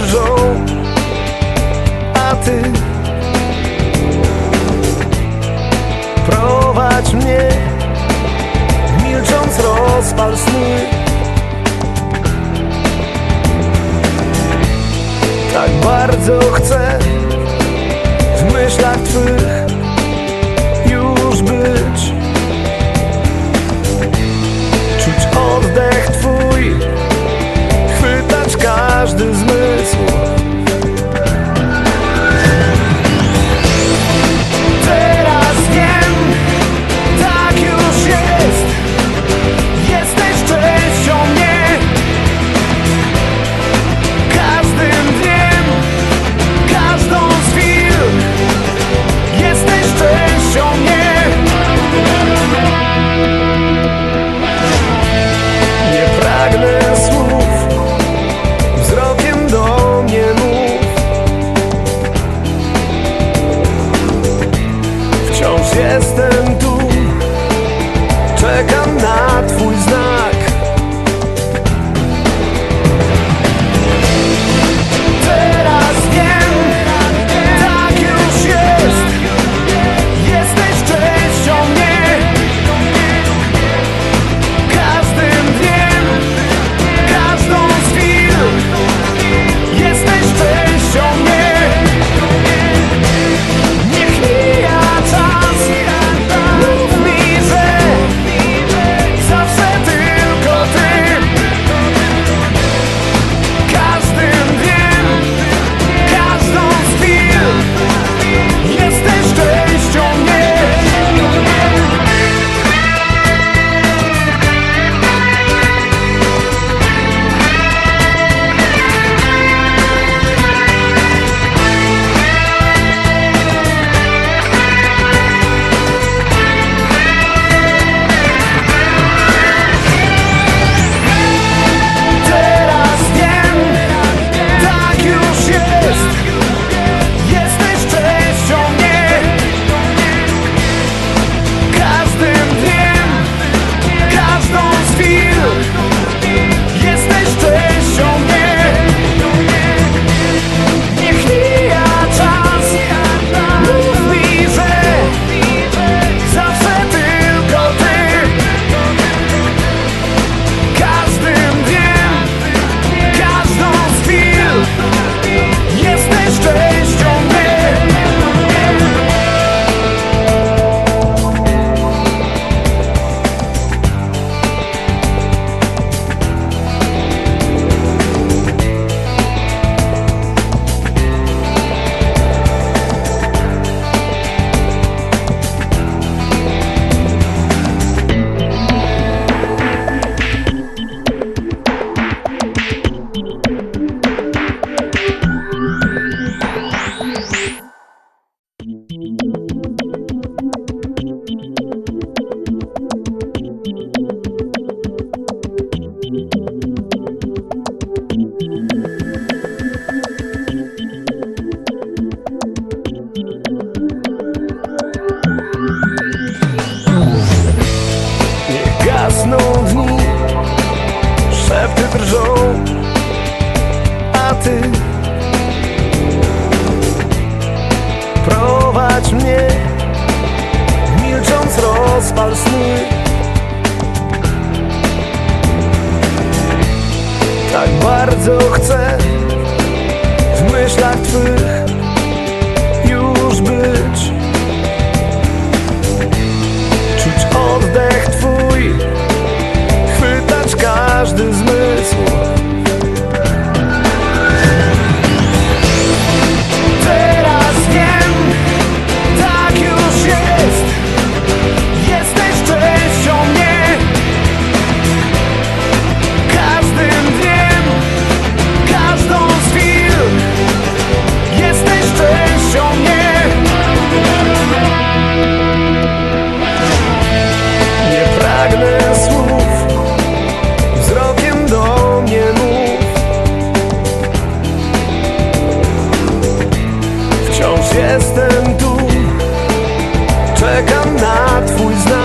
drżą A ty Prowadź mnie Milcząc rozpal sny. Tak bardzo chcę W myślach twych Fui wo straty. Prowadź mnie Milcząc rozpal sny. Tak bardzo chcę W myślach Twych. Jestem tu. Czekam na twój znak.